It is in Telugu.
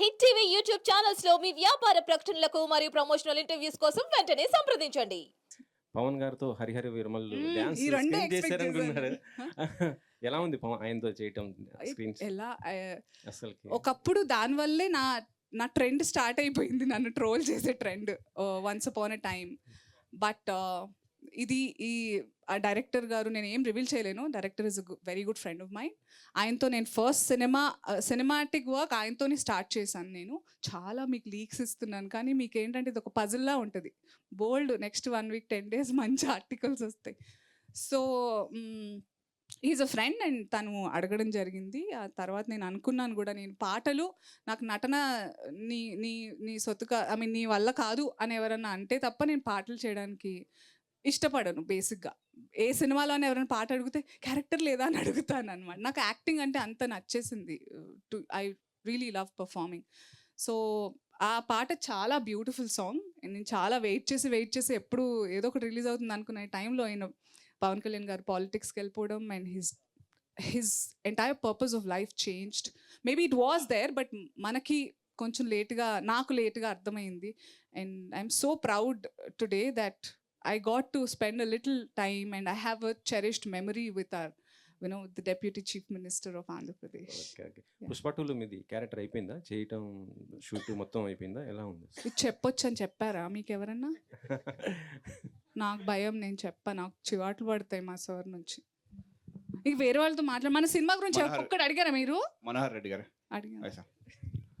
హిట్ టీవీ యూట్యూబ్ ఛానల్స్లో మీ వ్యాపార ప్రకటనలకు మరియు ప్రమోషనల్ ఇంటర్వ్యూస్ కోసం వెంటనే సంప్రదించండి. పవన్ గారితో హరిహర డాన్స్ స్క్రీన్ చేశారనుకున్నారు చేశాను. ఎలా ఉంది పవన్ ఆయనతో చేయటం స్క్రీన్ ఎలా అసలు ఒకప్పుడు దానివల్లే నా నా ట్రెండ్ స్టార్ట్ అయిపోయింది. నన్ను ట్రోల్ చేసే trend once upon a time but ఇది ఈ ఆ డైరెక్టర్ గారు నేను ఏం రివీల్ చేయలేను. Director is very good friend of mind ఆయనతో నేను ఫస్ట్ సినిమా సినిమాటిక్ వర్క్ ఆయనతోనే స్టార్ట్ చేశాను నేను. చాలా మీకు లీక్స్ ఇస్తున్నాను కానీ మీకు ఏంటంటే ఇది ఒక పజిల్లా ఉంటుంది. Bold next one week ten days మంచి ఆర్టికల్స్ వస్తాయి. So is a friend and తను అడగడం జరిగింది. ఆ తర్వాత నేను అనుకున్నాను కూడా నేను పాటలు నాకు నటన నీ నీ నీ సొత్తుగా ఐ మీన్ నీ వల్ల కాదు అని ఎవరన్నా అంటే తప్ప నేను పాటలు చేయడానికి ఇష్టపడను బేసిక్గా. ఏ సినిమాలోనే ఎవరైనా పాట అడిగితే క్యారెక్టర్ లేదా అని అడుగుతాను అనమాట నాకు యాక్టింగ్ అంటే అంత నచ్చేసింది. To I really love performing. So ఆ పాట చాలా బ్యూటిఫుల్ సాంగ్. నేను చాలా వెయిట్ చేసి వెయిట్ చేసి ఎప్పుడు ఏదో ఒకటి రిలీజ్ అవుతుంది అనుకునే టైంలో ఆయన పవన్ కళ్యాణ్ గారు పాలిటిక్స్కి వెళ్ళిపోవడం and his his entire purpose of life changed. Maybe it was there but మనకి కొంచెం లేట్గా నాకు లేట్గా అర్థమైంది. And I'm so proud today that I got to spend a little time and I have a cherished memory with our you know the deputy chief minister of Andhra Pradesh okay okay Pushpa టూలో మీది క్యారెక్టర్ అయిపోయిందా? చేయటం షూట్ మొత్తం అయిపోయిందా? ఎలా ఉంది? ఇది చెప్పొచ్చు అని చెప్పారా మీకు ఎవరన్నా? నాకు భయం నేను చెప్పా నాకు చివాట్లు పడతాయి మా సార్ నుంచి. ఇక వేరే వాళ్ళతో మాట్లాడ మన సినిమా గురించి. ఒక్కటి అడిగారా మీరు? మనోహర్ రెడ్డి గారు. అడిగారు